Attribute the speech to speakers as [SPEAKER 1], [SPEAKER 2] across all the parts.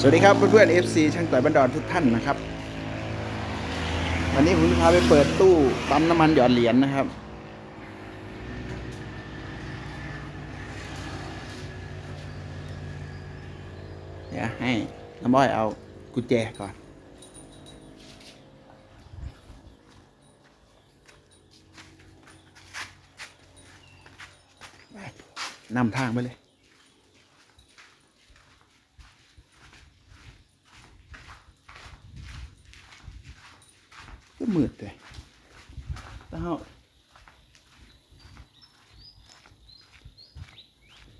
[SPEAKER 1] สวัสดีครับเพื่อนๆ FC ช่างต่อยบันดอนทุกท่านนะครับ วันนี้ผมจะพาไปเปิดตู้ปั๊มน้ำมันหยอดเหรียญนะครับ เดี๋ยวให้น้ำอ้อยเอากุญแจก่อนนำทางไปเลย ก็มืดเลยแล้ว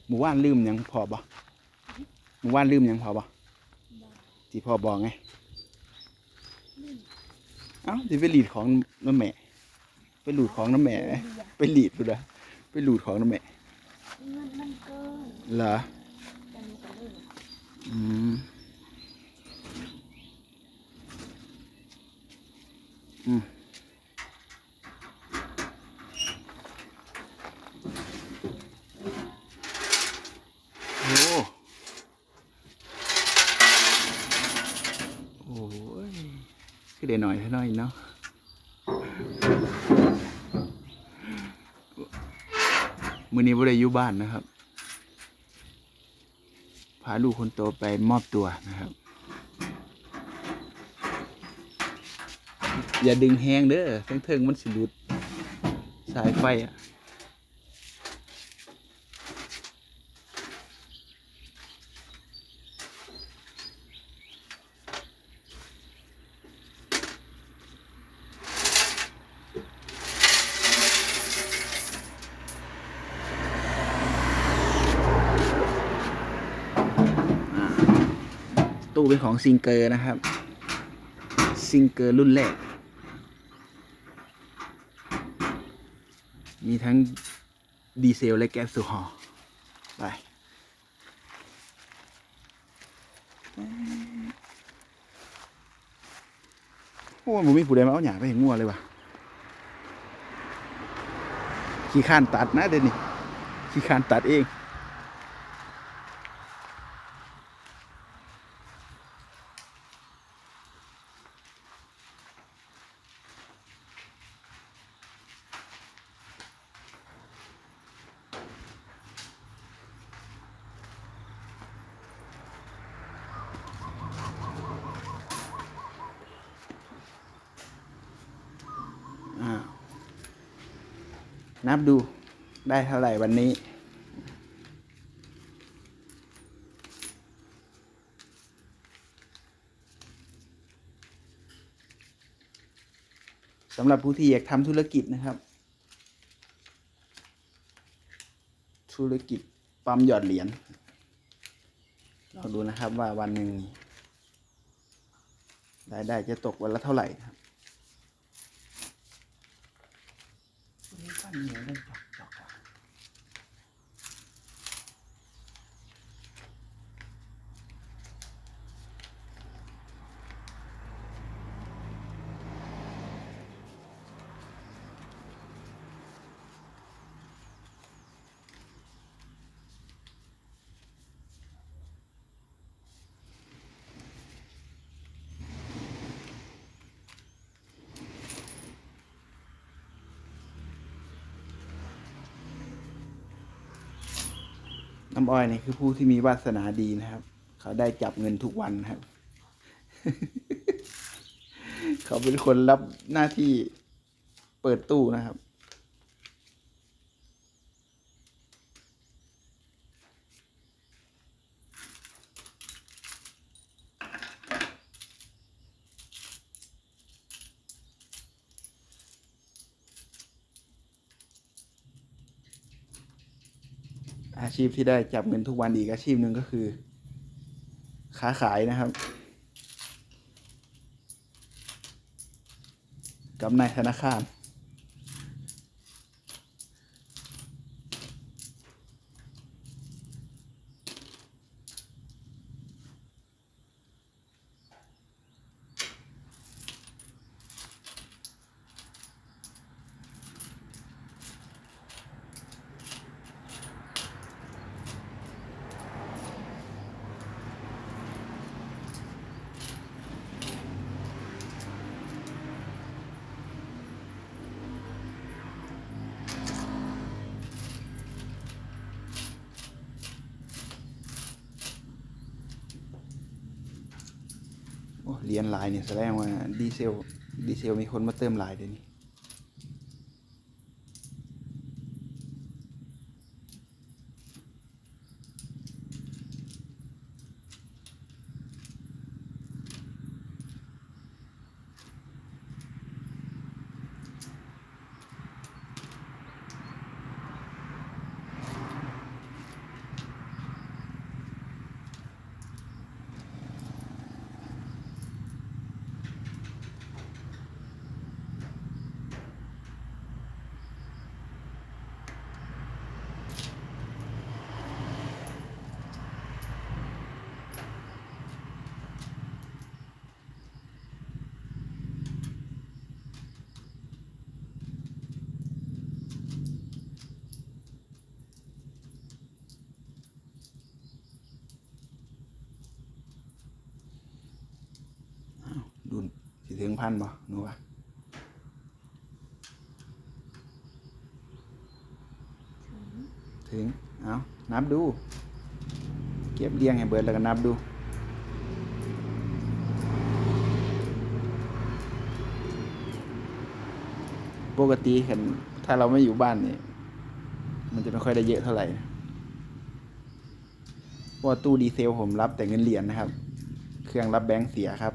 [SPEAKER 1] หมู่ว่านลืมหยังพอบ่หมู่ว่านลืมหยังพอบ่ที่พ่อบอกไงเอ้าจะไปหลีดของน้ำแม่ ไปหลูดของน้ำแม่ ไปหลีดดูนะไปหลูดของน้ำแม่
[SPEAKER 2] เงินมันเกิน
[SPEAKER 1] เหรอ
[SPEAKER 2] จะมีแต่เรื่อง
[SPEAKER 1] อืม อืม โอ้โอ้ยคือเดี๋ยวหน่อยเท่าน้อยเนาะมือนี้บ่ได้อยู่บ้านนะครับ พาลูกคนโตไปมอบตัวนะครับ อย่าดึงแห้งเด้อเทิงๆมันสิหลุด สายไฟอะตู้เป็นของซิงเกอร์นะครับ ซิงเกอร์รุ่นแรก มีทั้งดีเซลและแก๊สโซฮอล์ไปโอ้ยผมมีผู้ใดมาเอาหยาไปเห็นงัวเลยว่ะขี้ข้านตัดนะเดี๋ยวนี้ขี้ข้านตัดเอง นับดูได้เท่าไหร่วันนี้ สำหรับผู้ที่อยากทำธุรกิจนะครับ ธุรกิจปั๊มหยอดเหรียญลองดูนะครับว่าวันหนึ่งรายได้จะตกวันละเท่าไหร่ครับ ปั้นเหนียวได้จอกจอกอะ น้ำอ้อยนี่คือผู้ที่มีวาสนาดีนะครับ เขาได้จับเงินทุกวันครับ เขาเป็นคนรับหน้าที่เปิดตู้นะครับ ชีพที่ได้จับเงินทุกวันอีกอาชีพหนึ่งก็คือ ค้าขายนะครับ กับนายธนาคาร เหรียญลายเนี่ยแสดงว่าดีเซลดีเซลมีคนมาเติมลายเดี๋ยวนี้ ดูสิถึง พันบ่หนูว่า
[SPEAKER 2] ถึง
[SPEAKER 1] ถึง เอานับดู เก็บเรียงให้เบิดแล้วก็นับดูปกติเห็นถ้าเราไม่อยู่บ้านนี่มันจะไม่ค่อยได้เยอะเท่าไหร่นะเพราะว่าตู้ดีเซลผมรับแต่เงินเหรียญนะครับ เครื่องรับแบงค์เสียครับ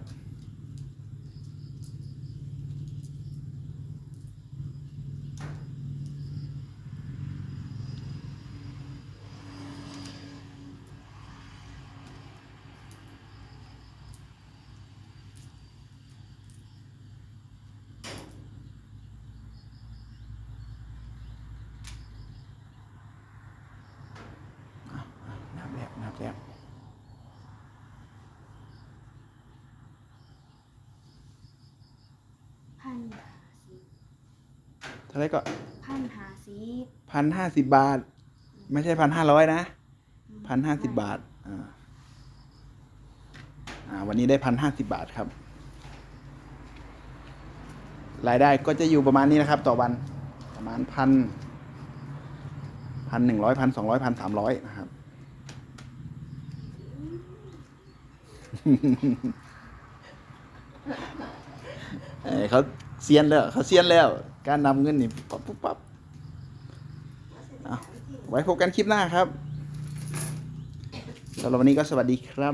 [SPEAKER 1] นับแล้วนับแล้ว
[SPEAKER 2] พันหาสิบ
[SPEAKER 1] เท่าไหรก็
[SPEAKER 2] พันหาสิบ
[SPEAKER 1] พันห้าสิบบาท ไม่ใช่พันห้าร้อยนะพันห้าสิบบาทอ่าอ่าวันนี้ได้พันห้าสิบบาทครับ รายได้ก็จะอยู่ประมาณนี้นะครับ ต่อวันประมาณพันพันหนึ่งร้อยพันสองร้อยพันสามร้อยนะครับเอ้ยเขาเซียนแล้วเขาเซียนแล้ว การนำเงินนี่ปั๊บปุ๊บปั๊บไว้พบกันคลิปหน้าครับสำหรับวันนี้ก็สวัสดีครับ